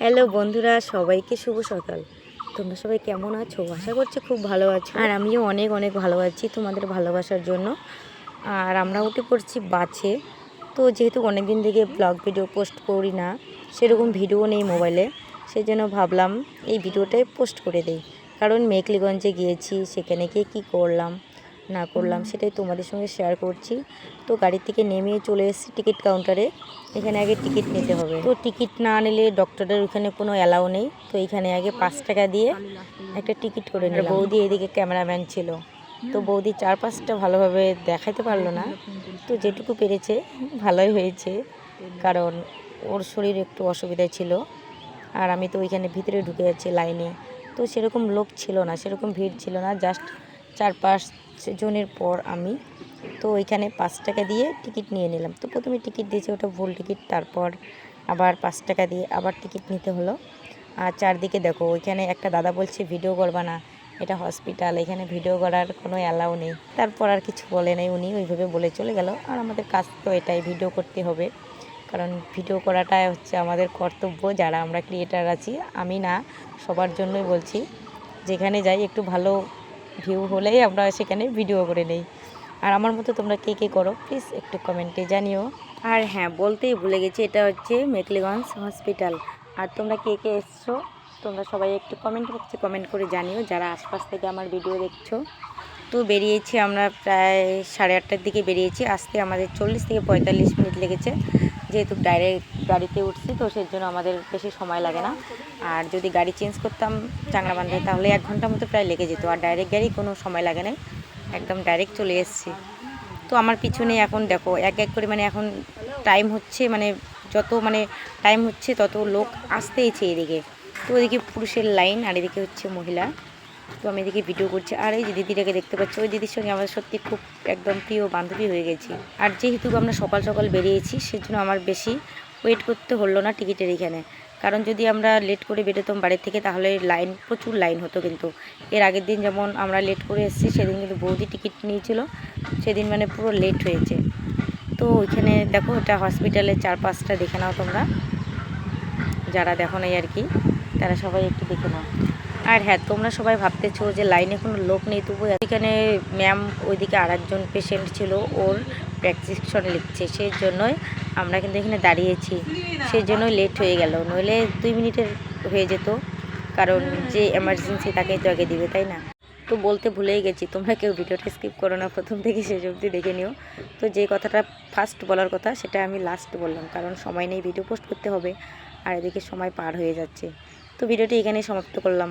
Hello বন্ধুরা, সবাইকে শুভ সকাল। তোমরা সবাই কেমন আছো? আশা করছি খুব ভালো আছো। আর আমিও অনেক অনেক ভালো আছি তোমাদের ভালোবাসার জন্য। আর আমরা উঠে পড়ছি বাছে তো যেহেতু অনেক দিন থেকে ব্লগ ভিডিও পোস্ট করি না, সেরকম ভিডিও নেই মোবাইলে সেই জন্য ভাবলাম এই ভিডিওটাই পোস্ট করে দেই। কারণ মেকলিগঞ্জে গিয়েছি, সেখানে গিয়ে কী করলাম? না করলাম সেটাই তোমাদের সঙ্গে শেয়ার করছি। তো গাড়ি থেকে নেমে চলে এসেছি টিকিট কাউন্টারে এখানে আগে টিকিট নিতে হবে। তো টিকিট না নিলে ডক্টরের ওখানে কোনো অ্যালাউ নেই। তো এখানে আগে পাঁচ টাকা দিয়ে একটা টিকিট করে নিলাম। বৌদি এদিকে ক্যামেরাম্যান ছিল। তো বৌদি চার পাঁচটা ভালোভাবে দেখাতে পারল না। তো যেটুকু পেরেছে ভালোই হয়েছে। কারণ ওর শরীর একটু অসুবিধা ছিল। আর আমি তো ওইখানে ভিতরে ঢুকে যাচ্ছি লাইনে। তো সেরকম লোক ছিল না সেরকম ভিড় ছিল না। জাস্ট চার পাঁচ জনের পর আমি তো ওইখানে পাঁচ টাকা দিয়ে টিকিট নিয়ে নিলাম। তো প্রথমে টিকিট দিয়েছে ওটা ভুল টিকিট, তারপর আবার পাঁচ টাকা দিয়ে আবার টিকিট নিতে হলো। আর চারদিকে দেখো, ওইখানে একটা দাদা বলছে, ভিডিও করবা না, এটা হসপিটাল, এখানে ভিডিও করার কোনো অ্যালাউ নেই। তারপর আর কিছু বলে নাই উনি, ওইভাবে বলে চলে গেল। আর আমাদের কাজ তো এটাই, ভিডিও করতে হবে। কারণ ভিডিও করাটাই হচ্ছে আমাদের কর্তব্য, যারা আমরা ক্রিয়েটার আছি, আমি না, সবার জন্যই বলছি, যেখানে যাই একটু ভালো ভিউ হলেই আমরা সেখানে ভিডিও করে নেই। আর আমার মতো তোমরা কে কে করো প্লিজ একটু কমেন্টে জানিও। আর হ্যাঁ বলতেই ভুলে গেছি, এটা হচ্ছে মেকলিগঞ্জ হসপিটাল আর তোমরা কে কে এসছো, তোমরা সবাই একটু কমেন্ট বক্সে কমেন্ট করে জানিও, যারা আশপাশ থেকে আমার ভিডিও দেখছ। তো বেরিয়েছি আমরা প্রায় সাড়ে আটটার দিকে বেরিয়েছি আসতে আমাদের চল্লিশ থেকে পঁয়তাল্লিশ মিনিট লেগেছে। যেহেতু ডাইরেক্ট গাড়িতে উঠছি, তো সেই জন্য আমাদের বেশি সময় লাগে না। আর যদি গাড়ি চেঞ্জ করতাম চাংড়াবান্ধায় তাহলে এক ঘণ্টার মতো প্রায় লেগে যেত। আর ডাইরেক্ট গাড়ি কোনো সময় লাগে না একদম ডাইরেক্ট চলে এসেছি। তো আমার পিছনে এখন দেখো, এক এক করে মানে এখন টাইম হচ্ছে মানে যত মানে টাইম হচ্ছে, তত লোক আসতেইছে এদিকে। তো ওইদিকে পুরুষের লাইন আর এদিকে হচ্ছে মহিলা। তো আমি এদিকে ভিডিও করছি। আর এই যে দিদিটাকে দেখতে পাচ্ছি, ওই দিদির সঙ্গে আমার সত্যি খুব একদম প্রিয় বান্ধবী হয়ে গেছি। আর যেহেতু আমরা সকাল সকাল বেরিয়েছি, সেজন্য আমার বেশি ওয়েট করতে হলো না টিকিটের এখানে। কারণ যদি আমরা লেট করে বেরোতাম বাড়ির থেকে, তাহলে লাইন প্রচুর লাইন হতো কিন্তু। এর আগের দিন যেমন আমরা লেট করে এসেছি, সেদিন কিন্তু বৌদি টিকিট নিয়েছিল। সেদিন মানে পুরো লেট হয়েছে। তো ওইখানে দেখো এটা হসপিটালের চার পাঁচটা দেখে নাও তোমরা। যারা দেখো নাই আর কি, তারা সবাই একটু দেখে নাও। আর হ্যাঁ তোমরা সবাই ভাবতেছো যে লাইনে কোনো লোক নেই তবু এখানে ম্যাম ওইদিকে আর একজন পেশেন্ট ছিল, ওর প্রেসক্রিপশন লিখছে সেই জন্যই আমরা কিন্তু এখানে দাঁড়িয়েছি। সেই জন্যই লেট হয়ে গেল, নইলে দুই মিনিটের হয়ে যেত, কারণ যে এমার্জেন্সি তাকেই তো আগে দিবে, তাই না? তো বলতে ভুলেই গেছি, তোমরা কেউ ভিডিওটা স্কিপ করো না, প্রথম থেকে শেষ অবধি দেখে নিও। তো যে কথাটা ফার্স্ট বলার কথা, সেটা আমি লাস্ট বললাম, কারণ সময় নেই ভিডিও পোস্ট করতে হবে, আর এদিকে সময় পার হয়ে যাচ্ছে। তো ভিডিওটি এখানেই সমাপ্ত করলাম।